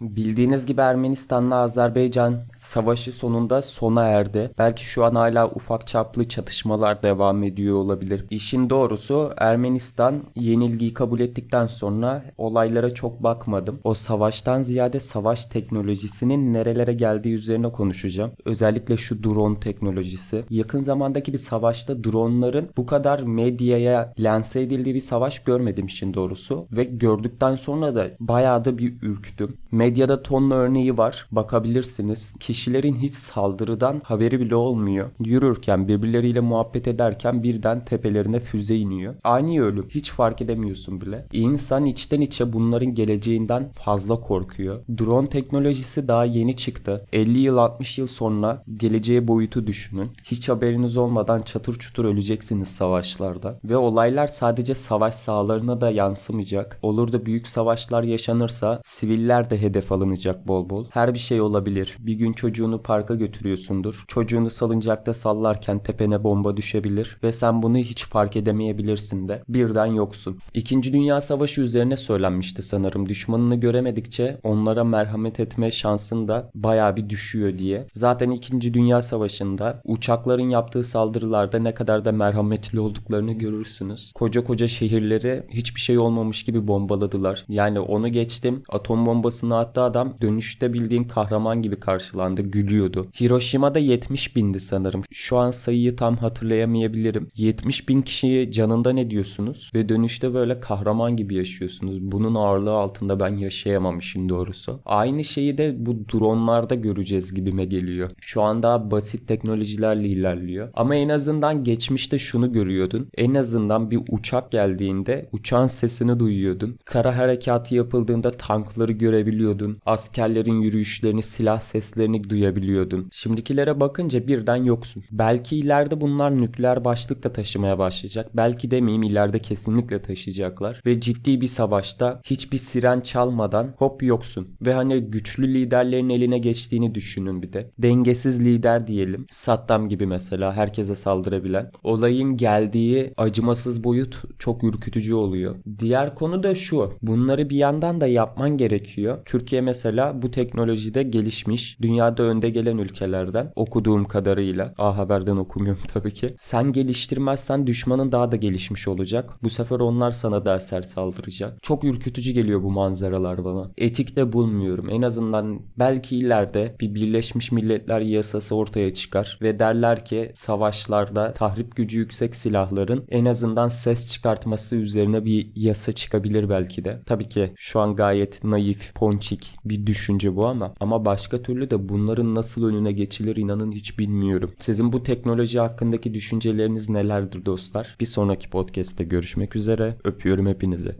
Bildiğiniz gibi Ermenistan'la Azerbaycan savaşı sonunda sona erdi. Belki şu an hala ufak çaplı çatışmalar devam ediyor olabilir. İşin doğrusu Ermenistan yenilgiyi kabul ettikten sonra olaylara çok bakmadım. O savaştan ziyade savaş teknolojisinin nerelere geldiği üzerine konuşacağım. Özellikle şu drone teknolojisi. Yakın zamandaki bir savaşta dronların bu kadar medyaya lanse edildiği bir savaş görmedim işin doğrusu. Ve gördükten sonra da bayağı da bir ürktüm. Medyada tonla örneği var. Bakabilirsiniz. Kişilerin hiç saldırıdan haberi bile olmuyor. Yürürken birbirleriyle muhabbet ederken birden tepelerine füze iniyor. Ani ölüm. Hiç fark edemiyorsun bile. İnsan içten içe bunların geleceğinden fazla korkuyor. Drone teknolojisi daha yeni çıktı. 50 yıl 60 yıl sonra geleceğe boyutu düşünün. Hiç haberiniz olmadan çatır çutur öleceksiniz savaşlarda. Ve olaylar sadece savaş sahalarına da yansımayacak. Olur da büyük savaşlar yaşanırsa siviller de hedef alınacak bol bol. Her bir şey olabilir. Bir gün çocuğunu parka götürüyorsundur. Çocuğunu salıncakta sallarken tepene bomba düşebilir ve sen bunu hiç fark edemeyebilirsin de. Birden yoksun. İkinci Dünya Savaşı üzerine söylenmişti sanırım. Düşmanını göremedikçe onlara merhamet etme şansın da bayağı bir düşüyor diye. Zaten İkinci Dünya Savaşı'nda uçakların yaptığı saldırılarda ne kadar da merhametli olduklarını görürsünüz. Koca koca şehirleri hiçbir şey olmamış gibi bombaladılar. Yani onu geçtim. Atom bombasını attı adam dönüşte bildiğin kahraman gibi karşılandı. Gülüyordu. Hiroşima'da 70 bindi sanırım. Şu an sayıyı tam hatırlayamayabilirim. 70 bin kişiyi canında ne diyorsunuz? Ve dönüşte böyle kahraman gibi yaşıyorsunuz. Bunun ağırlığı altında ben yaşayamam işin doğrusu. Aynı şeyi de bu dronlarda göreceğiz gibime geliyor. Şu an daha basit teknolojilerle ilerliyor. Ama en azından geçmişte şunu görüyordun. En azından bir uçak geldiğinde uçağın sesini duyuyordun. Kara harekatı yapıldığında tankları görebiliyordun. Askerlerin yürüyüşlerini, silah seslerini duyabiliyordun. Şimdikilere bakınca birden yoksun. Belki ileride bunlar nükleer başlık da taşımaya başlayacak. Belki demeyeyim ileride kesinlikle taşıyacaklar. Ve ciddi bir savaşta hiçbir siren çalmadan hop yoksun. Ve hani güçlü liderlerin eline geçtiğini düşünün bir de. Dengesiz lider diyelim. Saddam gibi mesela herkese saldırabilen. Olayın geldiği acımasız boyut çok ürkütücü oluyor. Diğer konu da şu. Bunları bir yandan da yapman gerekiyor. Türkiye mesela bu teknolojide gelişmiş. Dünyada önde gelen ülkelerden okuduğum kadarıyla. A Haber'den okumuyorum tabii ki. Sen geliştirmezsen düşmanın daha da gelişmiş olacak. Bu sefer onlar sana daha sert saldıracak. Çok ürkütücü geliyor bu manzaralar bana. Etik de bulmuyorum. En azından belki ileride bir Birleşmiş Milletler yasası ortaya çıkar ve derler ki savaşlarda tahrip gücü yüksek silahların en azından ses çıkartması üzerine bir yasa çıkabilir belki de. Tabii ki şu an gayet naif, ponçik bir düşünce bu ama ama başka türlü de bunların nasıl önüne geçilir inanın hiç bilmiyorum. Sizin bu teknoloji hakkındaki düşünceleriniz nelerdir dostlar? Bir sonraki podcast'te görüşmek üzere. Öpüyorum hepinizi.